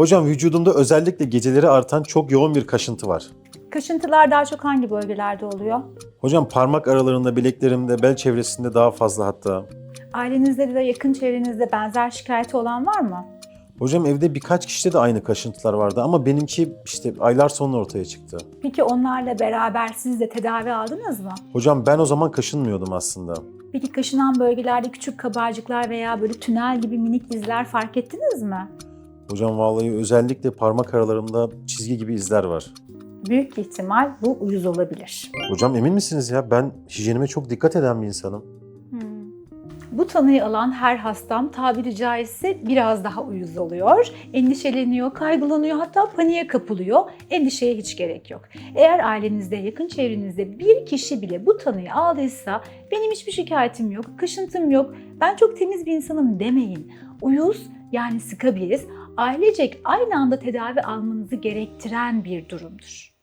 Hocam vücudumda özellikle geceleri artan çok yoğun bir kaşıntı var. Kaşıntılar daha çok hangi bölgelerde oluyor? Hocam parmak aralarında, bileklerimde, bel çevresinde daha fazla hatta. Ailenizde de yakın çevrenizde benzer şikayeti olan var mı? Hocam evde birkaç kişide de aynı kaşıntılar vardı ama benimki işte aylar sonra ortaya çıktı. Peki onlarla beraber siz de tedavi aldınız mı? Hocam ben o zaman kaşınmıyordum aslında. Peki kaşınan bölgelerde küçük kabarcıklar veya böyle tünel gibi minik izler fark ettiniz mi? Hocam vallahi özellikle parmak aralarımda çizgi gibi izler var. Büyük ihtimal bu uyuz olabilir. Hocam emin misiniz ya? Ben hijyenime çok dikkat eden bir insanım. Hmm. Bu tanıyı alan her hastam tabiri caizse biraz daha uyuz oluyor. Endişeleniyor, kaygılanıyor hatta paniğe kapılıyor. Endişeye hiç gerek yok. Eğer ailenizde, yakın çevrenizde bir kişi bile bu tanıyı aldıysa benim hiçbir şikayetim yok, kaşıntım yok, ben çok temiz bir insanım demeyin. Uyuz yani skabiez ailecek aynı anda tedavi almanızı gerektiren bir durumdur.